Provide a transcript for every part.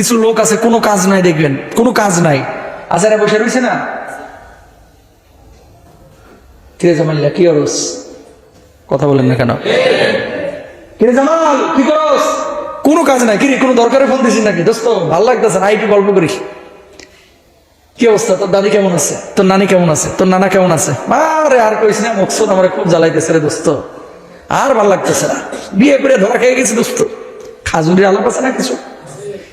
কিছু লোক আছে, কোনো কাজ নাই, দেখবেন। কোনো কাজ নাই। আজারে বসে রয়েছে না? কি অরস? কথা বলেন না কেন? কি করস? কোনো কাজ নাই। কিরে, কোনো দরকারে ফোন নাকি? দোস্ত, ভালো লাগতেছে না একটু গল্প কি অবস্থা? তোর দাদি কেমন আছে? তোর নানি কেমন আছে? তোর নানা কেমন আছে? আরে আর কইস না আমার খুব জ্বালাইতেছে রে দোস্ত। আর ভালো লাগতেছে না। বিয়ে করে ধরা খেয়ে গেছি দোস্ত। খাজুরি আলাপ আছে না কিছু?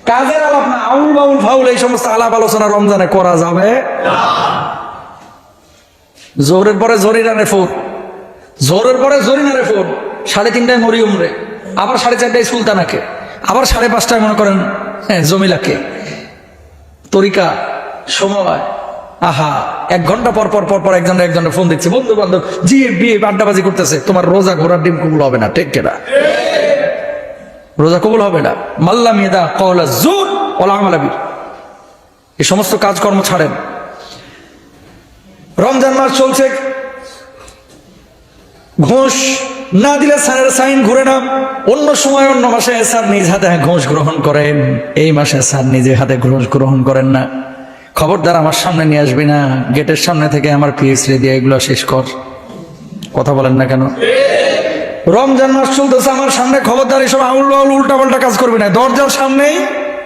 কাজের আলাপ না, আউল বাউল ফাউল, এই সমস্ত আলাপ আলোচনা রমজানে করা যাবে? জোরের পরে জরিনারে ফোন। জোরের পরে জরিনারে ফোন। সাড়ে তিনটায় মরিয়ম রে আবার সাড়ে চারটায় সুলতানাকে। আবার সাড়ে পাঁচটায় মনে করেন হ্যাঁ জমিলাকে। তরিকা, সময়, আহা, এক ঘণ্টা পর পর পর পর একজন একজনের ফোন দিচ্ছে বন্ধু বান্ধব জি, বিয়ে, আড্ডাবাজি করতেছে। তোমার রোজা ঘোরার ডিম কবুল হবে না, ঠিক কেনা? রোজা কবুল হবে না। মাল্লা মেদা কলা জোর ওলা আমালাবি এই সমস্ত কাজকর্ম ছাড়েন। রমজান মাস চলছে। ঘোষ না দিলে স্যারের সাইন ঘুরে না অন্য সময় অন্য মাসে স্যার নিজ হাতে ঘোষ গ্রহণ করেন। এই মাসে স্যার নিজে হাতে ঘোষ গ্রহণ করেন না। খবরদার আমার সামনে নিয়ে আসবি না। গেটের সামনে থেকে আমার পিএইচডি দিয়ে এগুলো শেষ কর। কথা বলেন না কেন? রমজান মাস চলতেছে, আমার সামনে খবরদার, এসব আউল আউল উল্টা পাল্টা কাজ করবে না। দরজার সামনেই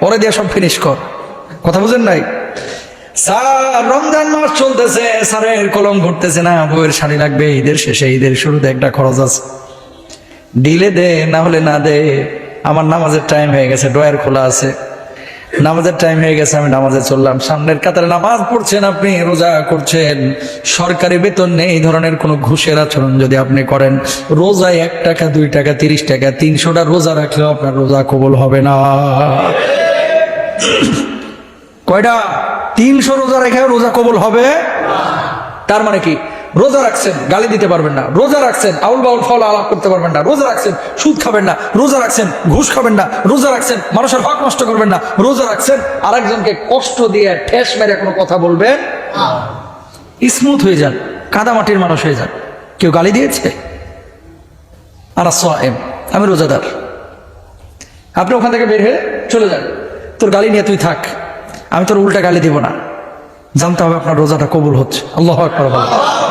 পরে দিয়ে সব ফিনিশ কর। কথা বুঝেন নাই? স্যার, রমজান মাস চলতেছে, স্যারের কলম ঘুরতেছে না বইয়ের শাড়ি লাগবে, ঈদের শেষে, ঈদের শুরুতে একটা খরচ আছে। ডিলে দে, না হলে না দে, আমার নামাজের টাইম হয়ে গেছে ডয়ার খোলা আছে। নামাজের টাইম হয়ে গেছে, আমি নামাজে চললাম। সামনের কাতারে নামাজ পড়ছেন আপনি, রোজা করছেন। সরকারি বেতন নেই, এই ধরনের কোনো ঘুষের আচরণ যদি আপনি করেন, রোজায় এক টাকা, দুই টাকা, তিরিশ টাকা, তিনশোটা রোজা রাখলেও আপনার রোজা কবল হবে না। কয়টা? তিনশো রোজা রেখে রোজা কবুল হবে? তার মানে কি? রোজা রাখছেন, গালি দিতে পারবেন না। রোজা রাখছেন, আউল বাউল ফল আলাপ করতে পারবেন না। রোজা রাখছেন, সুদ খাবেন না। রোজা রাখছেন, ঘুষ খাবেন না। রোজা রাখছেন, মানুষের হক নষ্ট করবেন না। রোজা রাখছেন, আরেকজনকে কষ্ট দিয়ে ঠেস মেরে কোনো কথা বলবেন স্মুথ হয়ে যান, কাদামাটির মানুষ হয়ে যান। কেউ গালি দিয়েছে? আর এম আমি রোজাদার। আপনি ওখান থেকে বের হয়ে চলে যান। তোর গালি নিয়ে তুই থাক। আমি তোর উল্টা গালি দিব না। জানতে হবে আপনার রোজাটা কবুল হচ্ছে। আল্লাহ বলেন।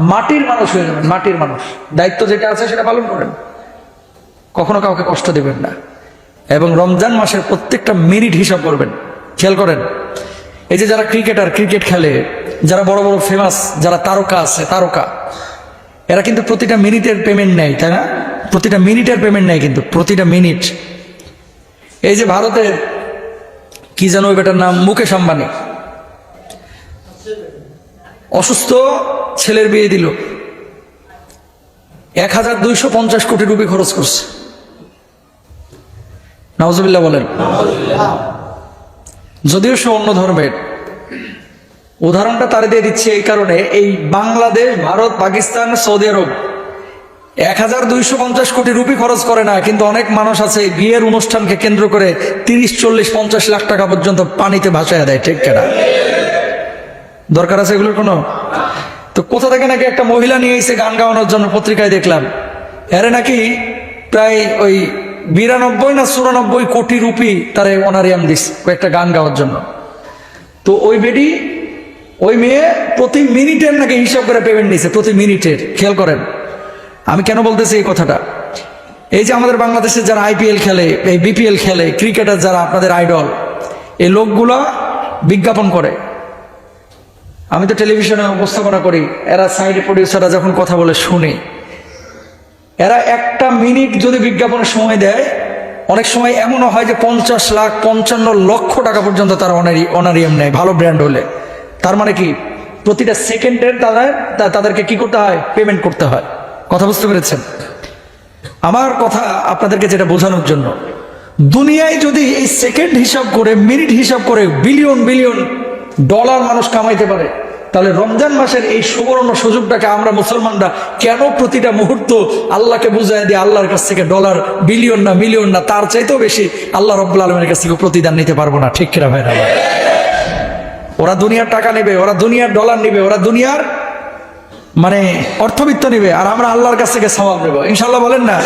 মাটির মানুষ হয়ে যাবেন, মাটির মানুষ। দায়িত্ব যেটা আছে সেটা পালন করেন। কখনো কাউকে কষ্ট দেবেন না। এবং রমজান মাসের প্রত্যেকটা মিনিট হিসাব করবেন। খেয়াল করেন, এই যে যারা ক্রিকেটার, ক্রিকেট খেলে, যারা বড় বড় ফেমাস যারা তারকা আছে, তারকা, এরা কিন্তু প্রতিটা মিনিটের পেমেন্ট নেয়, তাই না? প্রতিটা মিনিটের পেমেন্ট নেয় কিন্তু, প্রতিটা মিনিট। এই যে ভারতের, কি যেন ওই বেটার নাম, মুকেশ আম্বানি। অসুস্থ ছেলের বিয়ে দিল। এক হাজার দুইশো পঞ্চাশ কোটি রুপি খরচ করছে। নওয়াজবিল্লাহ বলেন, যদিও সে অন্য ধর্মের, উদাহরণটা তারে দিয়ে দিচ্ছে এই কারণে, এই বাংলাদেশ, ভারত, পাকিস্তান, সৌদি আরব, এক হাজার দুইশো পঞ্চাশ কোটি রুপি খরচ করে না, কিন্তু অনেক মানুষ আছে বিয়ের অনুষ্ঠানকে কেন্দ্র করে তিরিশ, চল্লিশ, পঞ্চাশ লাখ টাকা পর্যন্ত পানিতে ভাসায় দেয়, ঠিক কেনা? দরকার আছে এগুলোর কোনো? তো কোথা থেকে নাকি একটা মহিলা নিয়ে এসে গান গাওয়ানোর জন্য পত্রিকায় দেখলাম। এরে নাকি প্রায় ওই বিরানব্বই না চুরানব্বই কোটি রুপি তারে অনারিয়াম দিস কয়েকটা গান গাওয়ার জন্য। তো ওই বেডি, ওই মেয়ে প্রতি মিনিটের নাকি হিসাব করে পেমেন্ট নিছে, প্রতি মিনিটের। খেয়াল করেন। আমি কেন বলতেছি এই কথাটা? এই যে আমাদের বাংলাদেশে যারা আইপিএল খেলে, এই বিপিএল খেলে, ক্রিকেটার যারা, আপনাদের আইডল, এই লোকগুলা বিজ্ঞাপন করে। আমি তো টেলিভিশনে উপস্থাপনা করি, এরা সাইড প্রডিউসাররা যখন কথা বলে শুনে। এরা একটা মিনিট যদি বিজ্ঞাপনের সময় দেয়, অনেক সময় এমনও হয় যে পঞ্চাশ লাখ, পঞ্চান্ন লক্ষ টাকা পর্যন্ত তারা অনারি, অনারিয়াম নেয়, ভালো ব্র্যান্ড হলে। তার মানে কি? প্রতিটা সেকেন্ডের তাদের তাদেরকে কি করতে হয়? পেমেন্ট করতে হয়। কথা বুঝতে পেরেছেন? আমার কথা আপনাদেরকে যেটা বোঝানোর জন্য, দুনিয়ায় যদি এই সেকেন্ড হিসাব করে মিনিট হিসাব করে বিলিয়ন বিলিয়ন ডলার মানুষ কামাইতে পারে। তাহলে রমজান মাসের এই সুবর্ণ সুযোগটাকে আমরা মুসলমানরা কেন প্রতিটা মুহূর্ত আল্লাহকে বুঝাই দিয়ে আল্লাহর কাছ থেকে ডলার, বিলিয়ন না মিলিয়ন না, তার চাইতেও বেশি আল্লাহ রব্বুল আলমের কাছ থেকে প্রতিদান নিতে পারব না। ঠিক কিনা ভাইরা? ওরা দুনিয়ার টাকা নেবে, ওরা দুনিয়ার ডলার নেবে, ওরা দুনিয়ার মানে অর্থবিত্ত নেবে, আর আমরা আল্লাহর কাছ থেকে সবাব নেব। ইনশাল্লাহ বলেন না?